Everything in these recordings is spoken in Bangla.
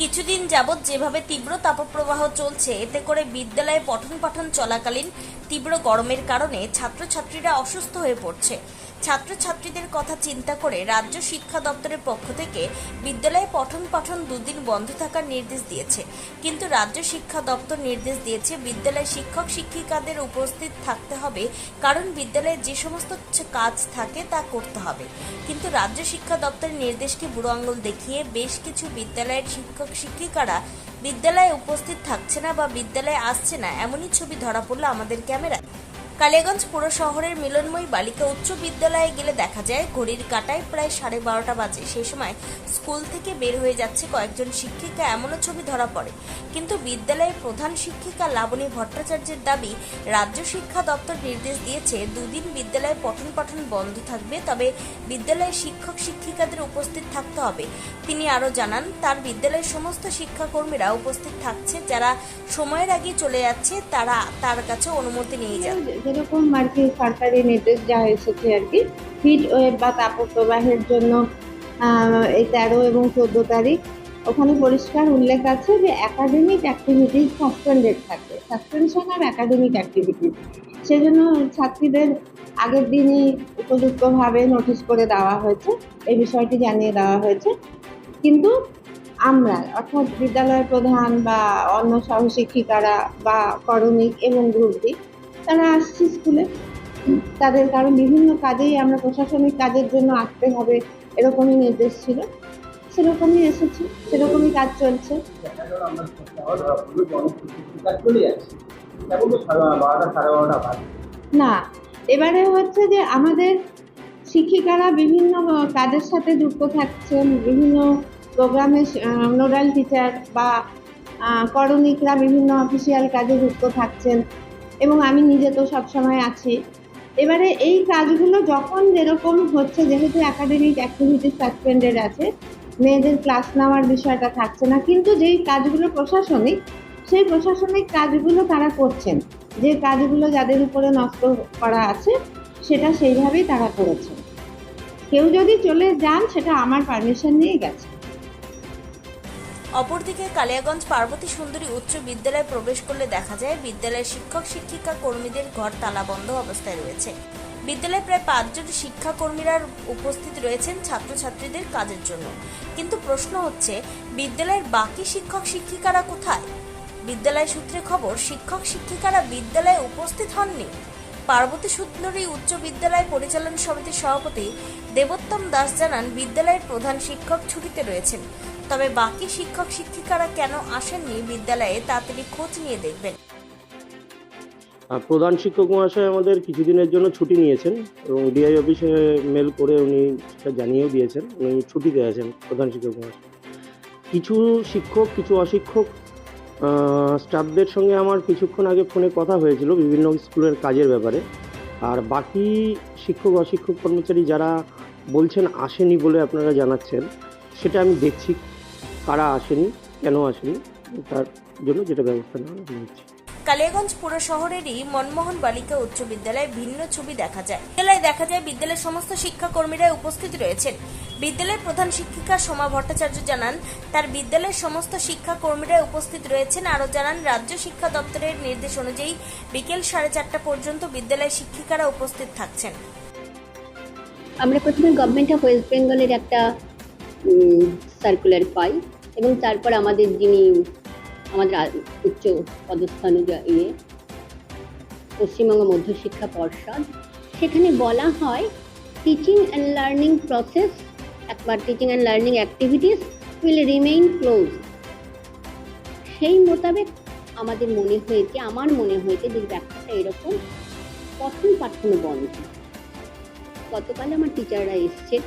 কিছুদিন যাবৎ যেভাবে তীব্র তাপপ্রবাহ চলছে, এতে করে বিদ্যালয়ে পঠন পাঠন চলাকালীন তীব্র গরমের কারণে ছাত্রছাত্রীরা অসুস্থ হয়ে পড়ছে। ছাত্রছাত্রীদের কথা চিন্তা করে রাজ্য শিক্ষা দপ্তরের পক্ষ থেকে বিদ্যালয়ে পঠন পাঠন দুদিন বন্ধ থাকার নির্দেশ দিয়েছে। কিন্তু রাজ্য শিক্ষা দপ্তর নির্দেশ দিয়েছে বিদ্যালয়ে শিক্ষক শিক্ষিকাদের উপস্থিত থাকতে হবে, কারণ বিদ্যালয়ে যে সমস্ত কাজ থাকে তা করতে হবে। কিন্তু রাজ্য শিক্ষা দপ্তরের নির্দেশকে বুড়ো আঙুল দেখিয়ে বেশ কিছু বিদ্যালয়ের শিক্ষক শিক্ষিকারা বিদ্যালয়ে উপস্থিত থাকছে না বা বিদ্যালয়ে আসছে না, এমনই ছবি ধরা পড়ল আমাদের ক্যামেরায়। কালিয়াগঞ্জ পুর শহরের মিলনময়ী বালিকা উচ্চ বিদ্যালয়ে গেলে দেখা যায়, ঘড়ির কাটায় প্রায় সাড়ে বারোটা বাজে। সেই সময় স্কুল থেকে বের হয়ে যাচ্ছে কয়েকজন শিক্ষিকা, এমনও ছবি ধরা পড়ে। কিন্তু বিদ্যালয়ের প্রধান শিক্ষিকা লাবণী ভট্টাচার্যের দাবি, রাজ্য শিক্ষা দপ্তর নির্দেশ দিয়েছে, দুদিন বিদ্যালয়ে পঠন পাঠন বন্ধ থাকবে, তবে বিদ্যালয়ে শিক্ষক শিক্ষিকাদের উপস্থিত থাকতে হবে। তিনি আরও জানান, তার বিদ্যালয়ের সমস্ত শিক্ষাকর্মীরা উপস্থিত থাকছে, যারা সময়ের আগে চলে যাচ্ছে, তারা তার কাছে অনুমতি নিয়ে যাবে যেরকম আর কি সরকারি নির্দেশ যা এসেছে আর কি হিট ওয়েভ বা তাপপ্রবাহের জন্য এই তেরো এবং চোদ্দ তারিখ, ওখানে পরিষ্কার উল্লেখ আছে যে একাডেমিক অ্যাক্টিভিটিস সাসপেন্ডেড থাকে সাসপেনশন আর একাডেমিক অ্যাক্টিভিটিস সেজন্য ছাত্রীদের আগের দিনই উপযুক্তভাবে নোটিশ করে দেওয়া হয়েছে, এই বিষয়টি জানিয়ে দেওয়া হয়েছে। কিন্তু আমরা, অর্থাৎ বিদ্যালয়ের প্রধান বা অন্য সহশিক্ষিকারা বা করণিক এবং গ্রুপ ডি তারা আসছে স্কুলে। তাদের কারণ বিভিন্ন কাজেই আমরা প্রশাসনিক কাজের জন্য আসতে হবে এরকমই নির্দেশ ছিল। সেরকমই এসেছি, সেরকমই কাজ চলছে। না, এবারে হচ্ছে যে আমাদের শিক্ষিকারা বিভিন্ন কাজের সাথে যুক্ত থাকছেন, বিভিন্ন প্রোগ্রামে নোডাল টিচার বা করণিকরা বিভিন্ন অফিসিয়াল কাজে যুক্ত থাকছেন। এবং আমি নিজে তো সবসময় আছি। এবারে এই কাজগুলো যখন যেরকম হচ্ছে, যেহেতু একাডেমিক অ্যাক্টিভিটি সাসপেন্ডেড আছে, মেয়েদের ক্লাস নেওয়ার বিষয়টা থাকছে না, কিন্তু যেই কাজগুলো প্রশাসনিক, সেই প্রশাসনিক কাজগুলো তারা করছেন। যে কাজগুলো যাদের উপরে নষ্ট করা আছে, সেটা সেইভাবেই তারা করেছেন। কেউ যদি চলে যান, সেটা আমার পারমিশন নিয়ে গেছে। অপরদিকে কালিয়াগঞ্জ পার্বতী সুন্দরী উচ্চ বিদ্যালয়ে প্রবেশ করলে দেখা যায়, বিদ্যালয়ের শিক্ষক, শিক্ষিকা কর্মীদের ঘর তালাবন্ধ অবস্থায় রয়েছে। বিদ্যালয়ে প্রায় পাঁচজন শিক্ষাকর্মীরা উপস্থিত রয়েছেন ছাত্রছাত্রীদের কাজের জন্য। কিন্তু প্রশ্ন হচ্ছে, বিদ্যালয়ের বাকি শিক্ষক, শিক্ষিকারা কোথায়? বিদ্যালয় সূত্রে খবর, শিক্ষক, শিক্ষিকারা বিদ্যালয়ে উপস্থিত হননি। পার্বতী সুন্দরী উচ্চ বিদ্যালয় পরিচালন সমিতির সভাপতি দেবোত্তম দাস জানান, বিদ্যালয়ের প্রধান শিক্ষক ছুটিতে রয়েছেন। তবে বাকি শিক্ষক শিক্ষিকারা কেন আসেননি বিদ্যালয়ে তা তিনি খোঁজ নিয়ে দেখবেন। প্রধান শিক্ষক মহাশয় আমাদের কিছুদিনের জন্য ছুটি নিয়েছেন এবং ডিআই অফিসে মেল করে উনি জানিয়েও দিয়েছেন, উনি ছুটিতে আছেন প্রধান শিক্ষক মহাশয়। কিছু শিক্ষক, কিছু অশিক্ষক স্টাফদের সঙ্গে আমার কিছুক্ষণ আগে ফোনে কথা হয়েছিল বিভিন্ন স্কুলের কাজের ব্যাপারে। আর বাকি শিক্ষক, অশিক্ষক কর্মচারী যারা বলছেন আসেনি বলে আপনারা জানাচ্ছেন, সেটা আমি দেখছি কারা আসেনি কেন আসেনি তার জন্য যেটা ব্যবস্থা নেওয়া নিচ্ছি কালিয়াগঞ্জ পুর শহরেরই মনমোহন বালিকা উচ্চ বিদ্যালয়ে ভিন্ন ছবি দেখা যায়। বিদ্যালয়ে দেখা যায় বিদ্যালয়ের সমস্ত শিক্ষাকর্মীরা উপস্থিত রয়েছেন। বিদ্যালয়ের প্রধান শিক্ষিকা সোমা ভট্টাচার্য জানান তার বিদ্যালয়ের সমস্ত শিক্ষাকর্মীরা উপস্থিত রয়েছেন আরও জানান রাজ্য শিক্ষা দপ্তরের নির্দেশ অনুযায়ী বিকেল সাড়ে চারটা পর্যন্ত বিদ্যালয়ের শিক্ষিকারা উপস্থিত থাকছেন। আমরা প্রথমে গভর্নমেন্ট অফ ওয়েস্ট বেঙ্গলের একটা সার্কুলার পাই। এবং তারপর আমাদের যিনি আমাদের উচ্চ পদস্থ অনুযায়ী ইয়ে পশ্চিমবঙ্গ মধ্যশিক্ষা পর্ষদ, সেখানে বলা হয় টিচিং অ্যান্ড লার্নিং প্রসেস একবার teaching and learning activities will remain close সেই মোতাবেক আমাদের মনে হয়েছে, আমার মনে হয়েছে যে ব্যাপারটা এরকম পঠন পাঠন বন্ধ? গতকাল আমার টিচাররা এসছেন,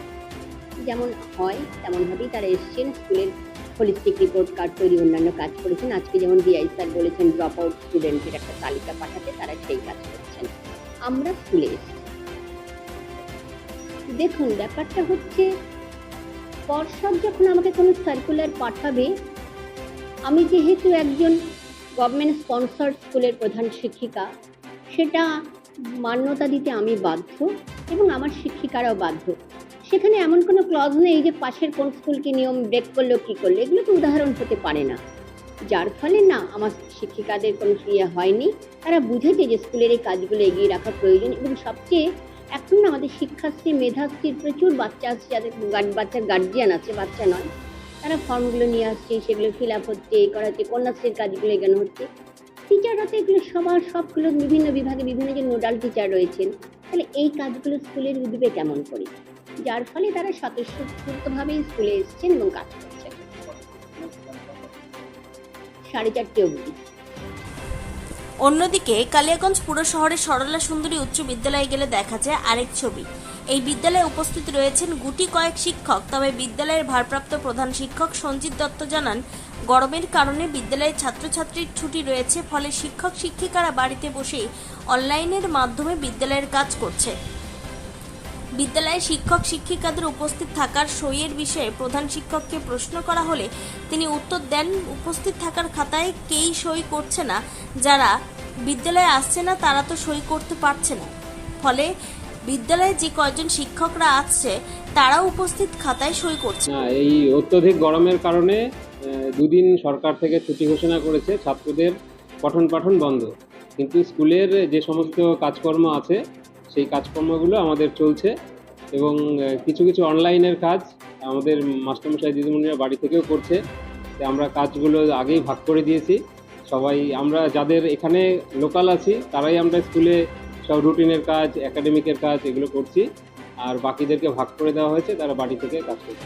যেমন হয়, তেমনভাবেই তারা এসছেন, স্কুলের হোলিস্টিক রিপোর্ট কার্ড তৈরি অন্যান্য কাজ করেছেন। আজকে যেমন ডিআই স্যার বলেছেন ড্রপ আউট স্টুডেন্টের একটা তালিকা পাঠাতে তারা সেই কাজ করছেন। আমরা স্কুলে এসেছি। দেখুন, ব্যাপারটা হচ্ছে, পর্ষদ যখন আমাকে কোনো সার্কুলার পাঠাবে, আমি যেহেতু একজন গভর্নমেন্ট স্পন্সর স্কুলের প্রধান শিক্ষিকা, সেটা মান্যতা দিতে আমি বাধ্য এবং আমার শিক্ষিকারাও বাধ্য। সেখানে এমন কোনো ক্লজ নেই যে পাশের কোন স্কুলকে নিয়ম ব্রেক করল, কী করল, এগুলো তো উদাহরণ হতে পারে না। যার ফলে না, আমার শিক্ষিকাদের কোনো ইয়ে হয়নি। তারা বুঝেছে যে স্কুলের এই কাজগুলো এগিয়ে রাখা প্রয়োজন এবং সবচেয়ে এখন না আমাদের শিক্ষার্থী মেধাশ্রীর প্রচুর বাচ্চা আছে, যাদের বাচ্চার গার্জিয়ান আছে, বাচ্চা নয়। তারা ফর্মগুলো নিয়ে আসছে, সেগুলো ফিল আপ হচ্ছে, এ করা হচ্ছে, কন্যাশ্রীর কাজগুলো এগানো হচ্ছে। টিচাররা তো এগুলো সবার, সবগুলো বিভিন্ন বিভাগে বিভিন্ন যে নোডাল টিচার রয়েছেন, তাহলে এই কাজগুলো স্কুলের উদ্বে কেমন করে? যার ফলে তারা স্বতঃস্ফূর্তভাবেই স্কুলে এসছেন এবং কাজ করছেন। সাড়ে চারটে অবধি। অন্যদিকে কালিয়াগঞ্জ পুর শহরের সরলা সুন্দরী উচ্চ বিদ্যালয়ে গেলে দেখা যায় আরেক ছবি। এই বিদ্যালয়ে উপস্থিত রয়েছেন গুটি কয়েক শিক্ষক, তবে বিদ্যালয়ের ভারপ্রাপ্ত প্রধান শিক্ষক সঞ্জিত দত্ত জানান, গরমের কারণে বিদ্যালয়ের ছাত্রছাত্রীর ছুটি রয়েছে, ফলে শিক্ষক শিক্ষিকারা বাড়িতে বসেই অনলাইনের মাধ্যমে বিদ্যালয়ের কাজ করছে। বিদ্যালয়ে শিক্ষক শিক্ষিকাদের উপস্থিত থাকার সইয়ের বিষয়ে প্রধান শিক্ষককে প্রশ্ন করা হলে তিনি উত্তর দেন, উপস্থিত থাকার খাতায় কেই সই করছে না? যারা বিদ্যালয়ে আসছে না, তারা তো সই করতে পারছে না। ফলে বিদ্যালয়ে যে কয়জন শিক্ষকরা আসছে তারাও উপস্থিত খাতায় সই করছে। না, এই অত্যধিক গরমের কারণে দুদিন সরকার থেকে ছুটি ঘোষণা করেছে ছাত্রদের পঠন পাঠন বন্ধ। কিন্তু স্কুলের যে সমস্ত কাজকর্ম আছে সেই কাজকর্মগুলো আমাদের চলছে এবং কিছু কিছু অনলাইনের কাজ আমাদের মাস্টারমশাই দিদিমণিরা বাড়ি থেকেও করছে। আমরা কাজগুলো আগেই ভাগ করে দিয়েছি। সবাই, আমরা যাদের এখানে লোকাল আছি, তারাই আমরা স্কুলে সব রুটিনের কাজ, একাডেমিকের কাজ এগুলো করছি। আর বাকিদেরকে ভাগ করে দেওয়া হয়েছে, তারা বাড়ি থেকে কাজ করছে।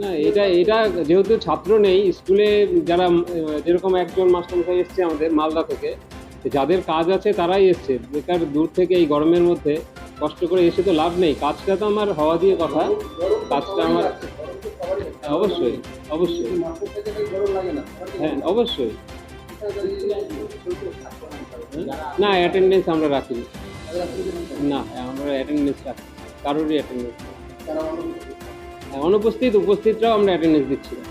না, এটা এটা যেহেতু ছাত্র নেই, স্কুলে যারা যেরকম একজন মাস্টারমশাই এসছে আমাদের মালদা থেকে যাদের কাজ আছে তারাই এসছে। বেকার দূর থেকে এই গরমের মধ্যে কষ্ট করে এসে তো লাভ নেই। কাজটা তো আমার হওয়া দিয়ে কথা। কাজটা আমার হ্যাঁ, অবশ্যই অবশ্যই। হ্যাঁ অবশ্যই। না অ্যাটেন্ডেন্স আমরা রাখি না। না আমরা অ্যাটেন্ডেন্স রাখি। কারোরই অ্যাটেন্ডেন্স হ্যাঁ অনুপস্থিত উপস্থিতরাও আমরা অ্যাটেন্ডেন্স দিচ্ছি না।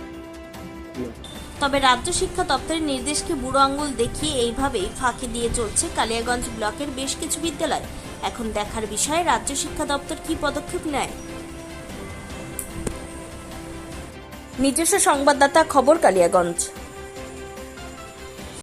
তবে রাজ্য শিক্ষা দপ্তরের নির্দেশকে বুড়ো আঙ্গুল দেখিয়ে এইভাবেই ফাঁকি দিয়ে চলছে কালিয়াগঞ্জ ব্লকের বেশ কিছু বিদ্যালয়। এখন দেখার বিষয়ে রাজ্য শিক্ষা দপ্তর কি পদক্ষেপ নেয়? নিজস্ব সংবাদদাতা খবর কালিয়াগঞ্জ।